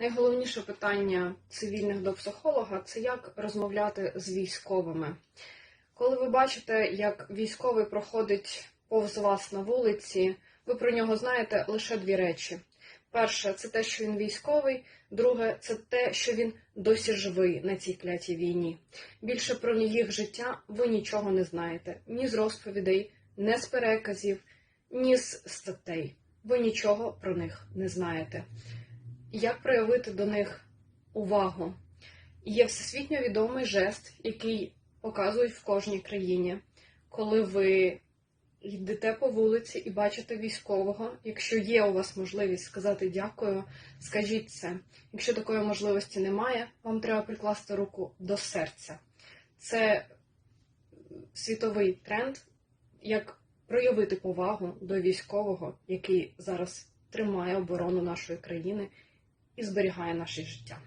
Найголовніше питання цивільних до психолога це як розмовляти з військовими. Коли ви бачите, як військовий проходить повз вас на вулиці, ви про нього знаєте лише дві речі. Перше, це те, що він військовий, друге, це те, що він досі живий на цій клятій війні. Більше про їх життя ви нічого не знаєте ні з розповідей, ні з переказів, ні з статей. Ви нічого про них не знаєте. Як проявити до них увагу? Є всесвітньо відомий жест, який показують в кожній країні, коли ви йдете по вулиці і бачите військового. Якщо є у вас можливість сказати дякую, скажіть це. Якщо такої можливості немає, вам треба прикласти руку до серця. Це світовий тренд, як проявити повагу до військового, який зараз тримає оборону нашої країни і зберігає наше життя.